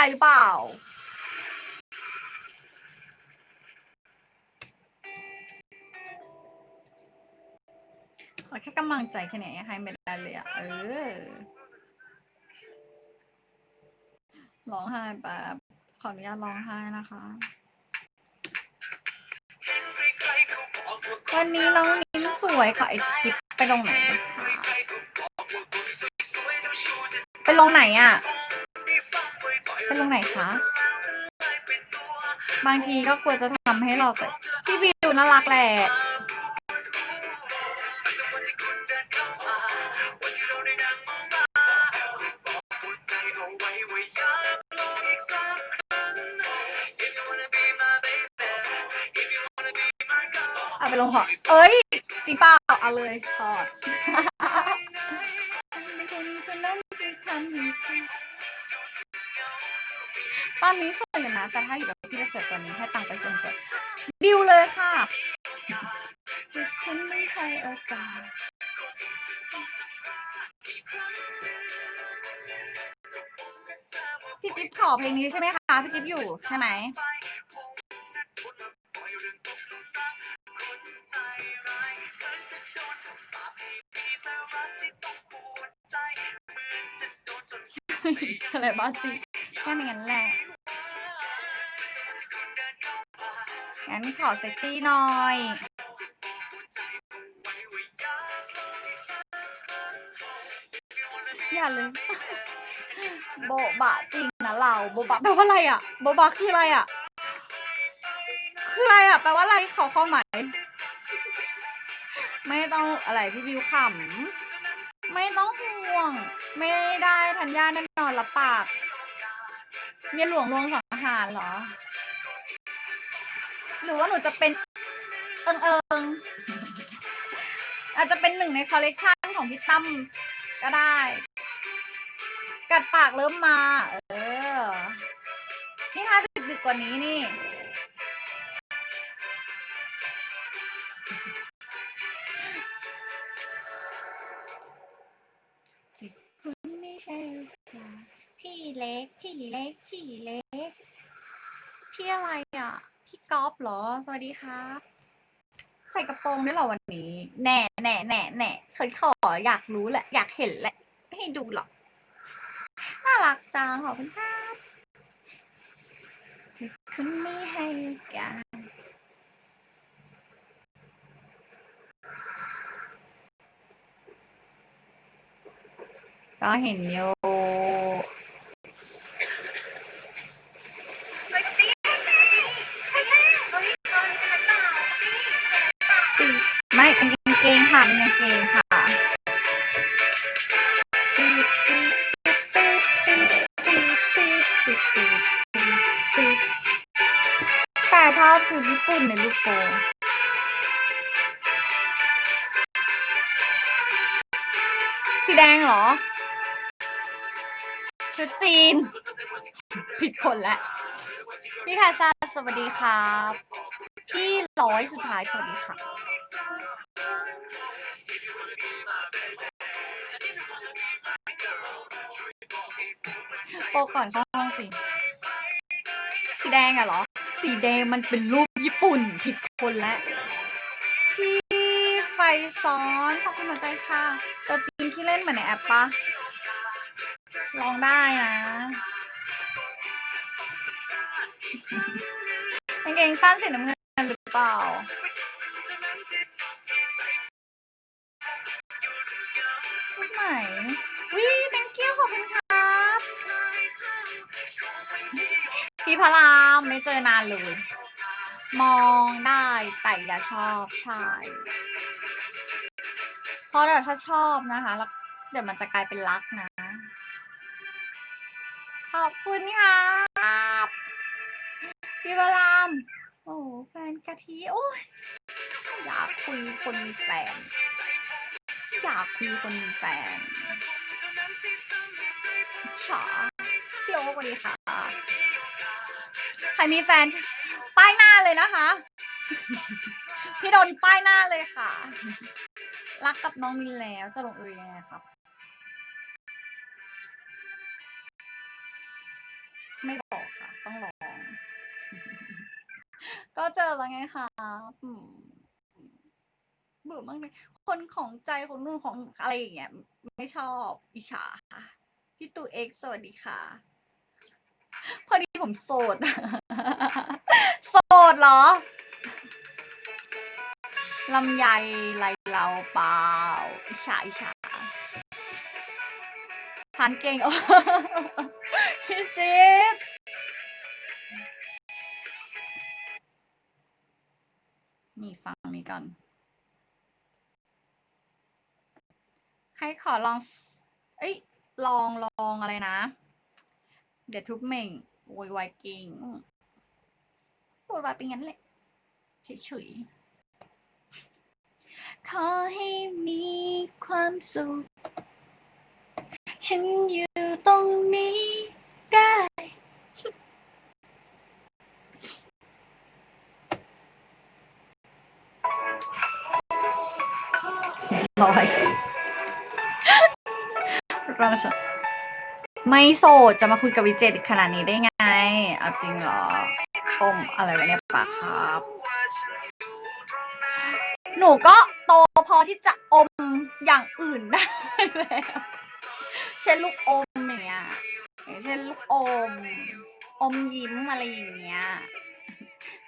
ายหรือเปล่า ขอแค่กำลังใจแค่ไหนยังให้ไม่ได้เลยอะเออร้องไห้แบบขออนุญาตร้องไห้นะคะ วันนี้น้องนิ้มสวยค่ะไอคลิปไปลงไหน ไปลงไหนอะ ไปลงไหนคะ บางทีก็กลัวจะทำให้เราแต่พี่วิวน่ารักแหละเอาไปลงหอเอ้ย จริงเปล่าเอาเลยถอด ตอนนี้สวยอยู่นะแต่ถ้าอยู่กับพี่จะสวยกว่านี้ให้ตังค์ไปเสริมสวยดิวเลยค่ะจะคุณไม่ให้โอกาสพี่จิ๊บขอเพลงนี้ใช่ไหมคะพี่จิ๊บอยู่ใช่ไหมอะไรบ้าจิแค่นั้นแหละ งั้นขอเซ็กซี่หน่อย อย่าเลย โบบะจริงนะเรา โบบะแปลว่าอะไรอะ โบบะคืออะไรอะ คืออะไรอะ แปลว่าอะไรขอความหมาย ไม่ต้องอะไรพี่วิวขำ ไม่ต้องห่วง ไม่ได้ทัญญาแน่นอนละปากเมียหลวงลวงสังหารเหรอ หรือว่าหนูจะเป็นเอิงเอิงอาจจะเป็นหนึ่งในคอลเลกชันของพี่ตั้มก็ได้ กัดปากเริ่มมา เออ นี่ถ้าดึกกว่านี้นี่ที่คุณไม่ใช่ค่ะพี่เล็ก พี่เล็ก พี่เล็ก พี่อะไรอะ พี่ก๊อฟเหรอ สวัสดีครับใส่กระโปรงได้เหรอวันนี้ แน่แน่แน่แน่เคยขออยากรู้แหละ อยากเห็นแหละ ไม่ให้ดูหรอก น่ารักจังขอบคุณครับคุณไม่ให้การก็เห็นอยู่ สีแดงเหรอ ชุดจีน ผิดคนล้วพี่คาซาสวัสดีครับ ที่ร้อยสุดท้ายสวัสดีค่ะ โปก่อนเข้าห้องสิ สีแดงอะเหรอ สีแดงมันเป็นรูปญี่ปุ่น ผิดคนแล้ว ซ้อนขอบคุณหัวใจค่ะตัวจริงที่เล่นเหมือนในแอปปะลองได้นะกางเกงสั้นสีน้ำเงินหรือเปล่าชุดไหนวิ thank you ขอบคุณครับ พี่พระรามไม่เจอนานเลย มองได้แต่อย่าชอบใช่ เพราะเดี๋ยวถ้าชอบนะคะแล้วเดี๋ยวมันจะกลายเป็นรักนะ ขอบคุณครับพี่พระรามโอ้แฟนกะทิโอ้ยอยากคุยคนมีแฟน อยากคุยคนมีแฟนฉาพี่โอ๊กสวัสดีค่ะ ใครมีแฟน ป้ายหน้าเลยนะคะ พี่โดนป้ายหน้าเลยค่ะ รักกับน้องมินแล้วจะลงเอยยังไงครับ ไม่บอกค่ะ ต้องลอง ก็เจอแล้วไงคะเบื่อมากเลยคนของใจคนนู่นของอะไรอย่างเงี้ยไม่ชอบอิชาค่ะพี่ตูเอ็กสวัสดีค่ะ พอดีผมโสด โสดเหรอ ลำไยไรเราเปล่าอิจฉาอิจฉาทานเก่งโอ้พี่จิ๊บนี่ฟังนี้ก่อน ให้ขอลอง เอ้ย ลองลองอะไรนะ เดี๋ยวทุบเหม่งโวยวายเก่งโวยวายเป็นงั้นแหละเฉยๆ ขอให้มีความสุข ฉันอยู่ตรงนี้ได้ ลอย เราจะไม่โสดจะมาคุยกับวิเจตขนาดนี้ได้ไง เอาจริงเหรออมอะไรวะเนี่ยปากครับ หนูก็โตพอที่จะอมอย่างอื่นได้แล้วเช่นลูกอมอย่างเงี้ยอย่างเช่นลูกอม อมยิ้มอะไรอย่างเงี้ย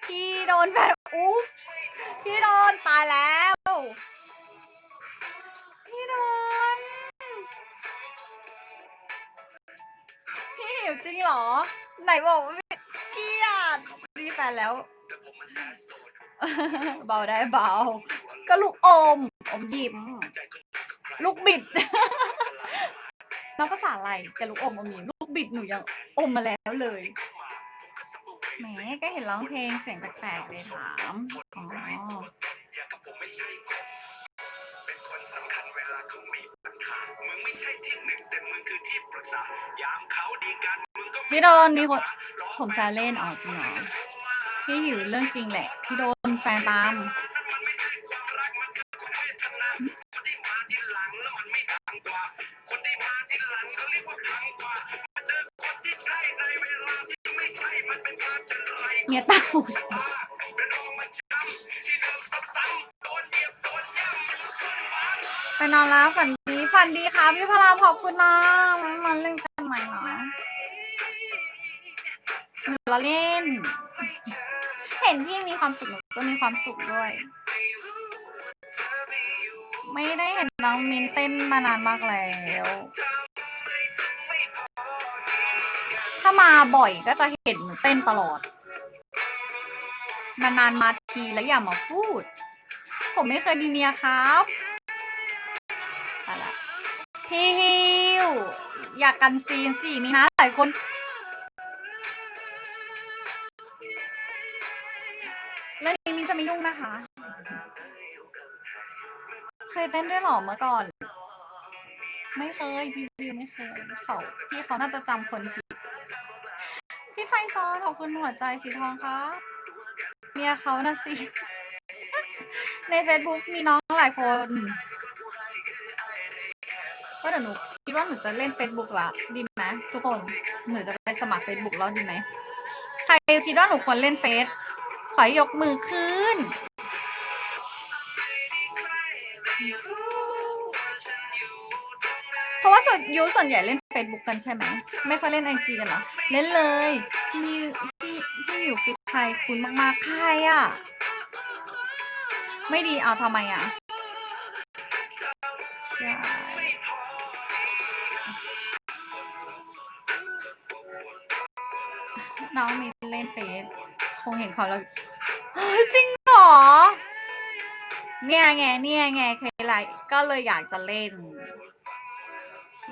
พี่โดนแบบอุ๊บพี่โดนตายแล้ว พี่โดน พี่หิวจริงเหรอ ไหนบอกว่าไม่เกลียดมีแฟนแล้ว เบาได้เบา ก็ลูกอม อมยิ้ม ลูกบิด น้องภาษาอะไรกับลูกอมอมยิ้มลูกบิดหนูยังอมมาแล้วเลย แหมก็เห็นร้องเพลงเสียงแปลกๆเลยถามอ๋อที่หนึ่งแต่มึงคือที่ปรึกษายามเขาดีกันมึงก็พี่โดนมีคนผมซวเล่นอ๋อจริงเหรอพี่หิวเรื่องจริงแหละ พี่โดน แฟนตามเนี่ยเต้าไปนอนแล้วฝันดีฝันดีค่ะพี่พลามขอบคุณนะมันมาเล่นกันใหม่เหรอหนูล้อเล่น นพี่มีความสุขหนูก็มีความสุขด้วย ไม่ได้เห็นน้องมินเต้นมานานมากแล้วถ้ามาบ่อยก็จะเห็นหนูเต้นตลอด นานๆมาทีแล้วอย่ามาพูด ผมไม่เคยมีเมียครับอะไรพี่ฮิวอยากกันซีนสี่มีนะหลายคน จะไม่ยุ่งนะคะ เคยเต้นด้วยหรอเมื่อก่อน ไม่เคยพี่วิวไม่เคยเขาพี่เขาน่าจะจำคนผิดพี่ไฟซอนขอบคุณหัวใจสีทองครับเมียเขานะสิ ใน Facebook มีน้องหลายคนก็เดี๋ยวหนูคิดว่าหนูจะเล่น Facebook ละดีไหมทุกคน หนูจะไปสมัคร Facebook แล้วดีไหม ใครคิดว่าหนูควรเล่นเฟซ ขอยกมือขึ้น เพราะว่าส่วนยูส่วนใหญ่เล่น Facebook กันใช่ไหม ไม่ค่อยเล่นไอจีกันหรอ เล่นเลยพี่พี่พี่อยู่คือใครคุณมากๆ ใครอะ ไม่ดีเอาทำไมอะใช่น้องมีเล่นเฟซ คงเห็นเขาแล้วเฮ้ยจริงเหรอ เนี่ยไงเนี่ยไงเคยไลฟ์ก็เลยอยากจะเล่น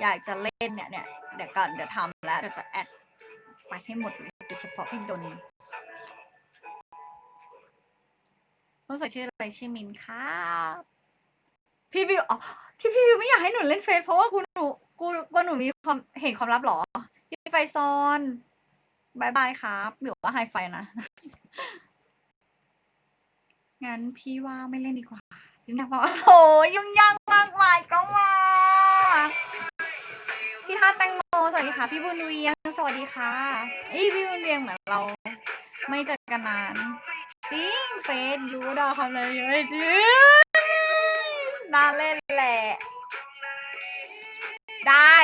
อยากจะเล่นเนี่ยเนี่ยเดี๋ยวก่อนเดี๋ยวทำแล้วเดี๋ยวจะแอดไปให้หมดเลยโดยเฉพาะพี่ดนรู้สึกชื่ออะไรชื่อมินครับพี่วิวอ๋อที่พี่วิวไม่อยากให้หนูเล่นเฟซเพราะว่ากูหนูกูกูหนูมีความเห็นความลับเหรอพี่ไฟซอน บายบายครับหรือว่าไฮไฟนะ งั้นพี่ว่าไม่เล่นดีกว่า ยุ่งยากมากโอ้ยยุ่งยากมากมายก็มา พี่ทาแตงโมสวัสดีค่ะ พี่บุญเวียง สวัสดีค่ะเอ้ยพี่บุญเวียงเหมือนเรา ไม่เจอกันนาน จริงเฟซยูดอคำเลยเยอะจริงน่าเล่นแหละ ได้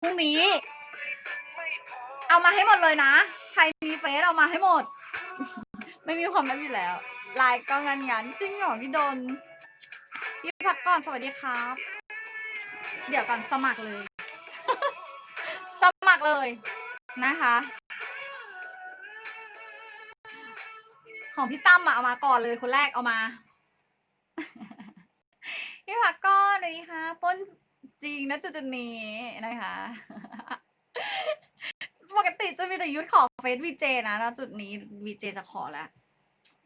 พรุ่งนี้ เอามาให้หมดเลยนะ ใครมีเฟซเอามาให้หมด ไม่มีความลับอยู่แล้วไลน์ก็งันงันจริงเหรอพี่ดนพี่พักก่อนสวัสดีครับ เดี๋ยวก่อนสมัครเลย สมัครเลยนะคะ ของพี่ตั้มอะเอามาก่อนเลยคนแรกเอามาพี่พักก้อนเลยค่ะป้นจริงนะจุดจุดๆนี้นะคะ ปกติจะมีแต่ยุทธขอเฟซวีเจนะแล้วจุดนี้วีเจจะขอแล้ว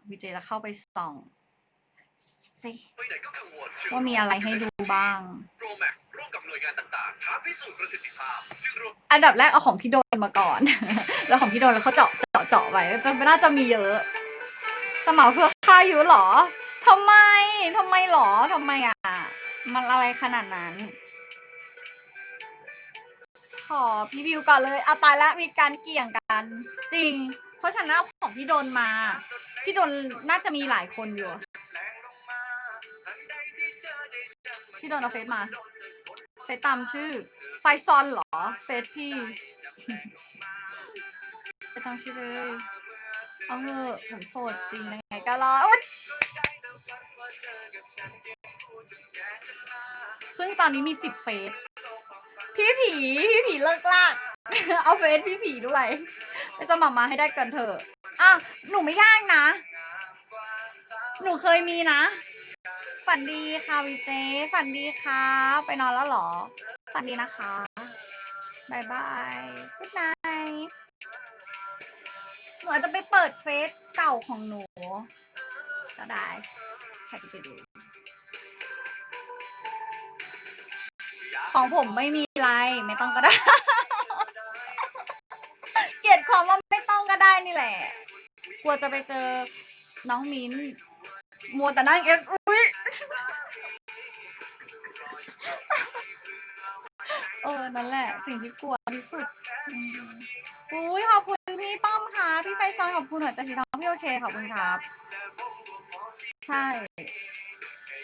วีเจจะเข้าไปส่องสิไปไหนก็กังวลว่ามีอะไรให้ดูบ้างโปรแม็กซ์ร่วมกับหน่วยงานต่างๆท้าพิสูจน์ประสิทธิภาพจึงรวมอันดับแรกเอาของพี่โดนมาก่อน แล้วของพี่โดนแล้วเขาเจาะเจาะเจาะไว้จะไม่น่าจะมีเยอะ สมัครเพื่อค่าอยู่เหรอทำไมทำไมหรอทำไมอะ มันอะไรขนาดนั้น ขอพี่วิวก่อนเลยเอาตายแล้วมีการเกี่ยงกัน จริง เพราะฉะนั้นเอาของพี่โดนมา พี่โดนน่าจะมีหลายคนอยู่ พี่โดนเอาเฟซมาเฟซตามชื่อ ไฟซอนเหรอ เฟซพี่ไปตามชื่อเลยเอาเถอะผมโสดจริงยังไงก็รออุ๊ยซึ่งตอนนี้มีสิบเฟซ พี่ผีพี่ผีเลิกลากเอาเฟซพี่ผีด้วยไปสมัครมาให้ได้กันเถอะอะหนูไม่ยากนะ หนูเคยมีนะ ฝันดีค่ะวีเจ ฝันดีค่ะไปนอนแล้วหรอ ฝันดีนะคะบายบายกุ๊ดไนหนูอาจจะไปเปิดเฟซเก่าของหนู ก็ได้ใครจะไปดู ของผมไม่มีไรไม่ต้องก็ได้ เกลียดความว่าไม่ต้องก็ได้นี่แหละ กลัวจะไปเจอน้องมิ้นมัวแต่นั่งเอฟอุ้ยเออ นั่นแหละ สิ่งที่กลัวที่สุดอุ้ยขอบคุณพี่ป้อมค่ะ พี่ไฟซอนขอบคุณหัวใจสีทองพี่โอเคขอบคุณครับ ใช่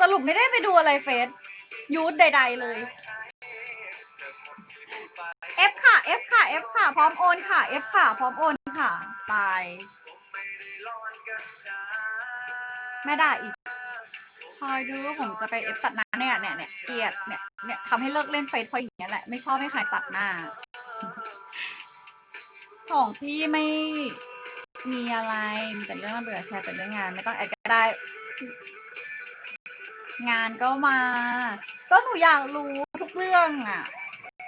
สรุปไม่ได้ไปดูอะไรเฟซยูทใด ๆ เลย F ค่ะ F ค่ะ พร้อมโอนค่ะ F ค่ะ พร้อมโอนค่ะ ตายแม่ได่าอีก คอยดูว่าผมจะไปเอฟตัดหน้าเนี่ยเนี่ยเนี่ยเกลียดเนี่ยเนี่ยทำให้เลิกเล่นเฟซเพราะอย่างเงี้ยแหละ ไม่ชอบให้ใครตัดหน้า ของพี่ไม่มีอะไรมีแต่เรื่องน่าเบื่อแชร์แต่เรื่องงาน ไม่ต้องแอดก็ได้ งานก็มา ก็หนูอยากรู้ทุกเรื่องอะ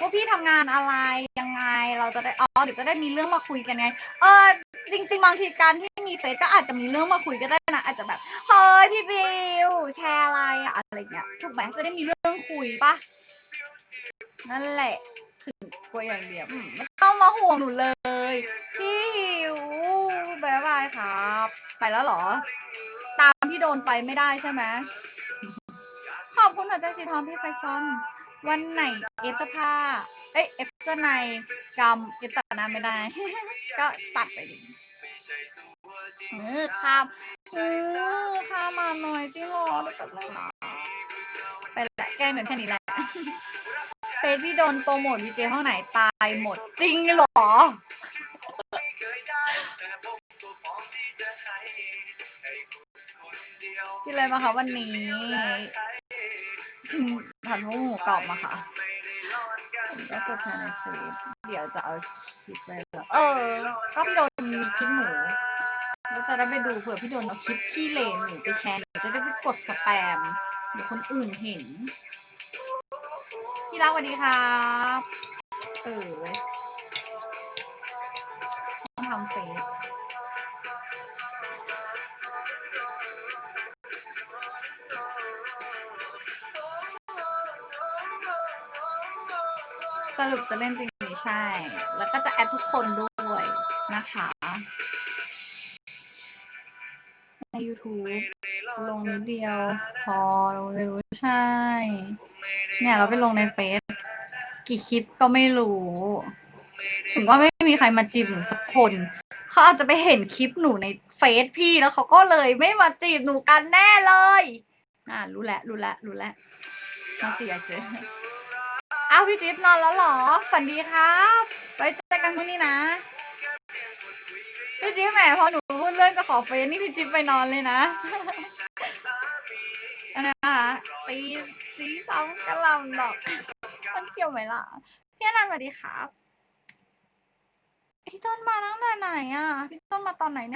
ว่าพี่ทำงานอะไรยังไงเราจะได้อ๋อเดี๋ยวจะได้มีเรื่องมาคุยกันไง เออจริง ๆ บางทีการที่มีเฟซก็อาจจะมีเรื่องมาคุยก็ได้นะอาจจะแบบเฮ้ยพี่บิวแชร์อะไรอะอะไรเงี้ยถูกไหมจะได้มีเรื่องคุยปะนั่นแหละถึงกลัวอย่างเดียวไม่ต้องมาห่วงหนูเลยพี่หิวบายบายครับ ไปแล้วเหรอ ตามที่โดนไปไม่ได้ใช่ไหมขอบคุณหัวใจสีทองพี่ไฟซอน วันไหนเอฟจะผ้าเอ้ยเอฟจะในกำเอฟตัดหน้าไม่ได้ ก็ตัดไปดิเออข้ามเออข้ามมาหน่อยจริงหรอเดี๋ยนะไปแหละแกล้งเหมือนแค่นี้แหละเฟซพี่โดนโปรโมทวีเจห้องไหนตายหมดจริงหรอกินอะไรมาคะวันนี้ อืมทานหมูกรอบมาค่ะผมก็กดแชร์ในเฟซเดี๋ยวจะเอาคลิปไปลงเออ ก็พี่โดนมีคลิปหมูแล้วจะได้ไปดูเผื่อพี่โดนเอาคลิปขี้เลนหนูไปแชร์หนูจะได้ไปกดสแปมเดี๋ยวคนอื่นเห็น พี่รักสวัสดีครับ เออ สรุปจะเล่นจริงไม่ใช่ แล้วก็จะแอดทุกคนด้วยนะคะ ใน YouTube ลงนิดเดียว พอเร็วใช่ เนี่ยเราไปลงในเฟซกี่คลิปก็ไม่รู้ถึงว่าไม่มีใครมาจีบหนูสักคนเขาอาจจะไปเห็นคลิปหนูในเฟซพี่แล้วเขาก็เลยไม่มาจีบหนูกันแน่เลย อ่ารู้แล้วรู้แล้วรู้แล้วมาเสียเจอ อ้าวพี่จิ๊บนอนแล้วเหรอ ฝันดีครับไว้เจอกันพรุ่งนี้นะ พี่จิ๊บแหมพอหนูพูดเรื่องจะขอเฟซนี่พี่จิ๊บไปนอนเลยนะอันนั้นนะคะตีสีสองกระลำดอกมันเกี่ยวไหมล่ะ พี่อนันต์สวัสดีครับพี่ต้นมาตั้งแต่ไหนอะ พี่ต้นมาตอนไหนเนี่ย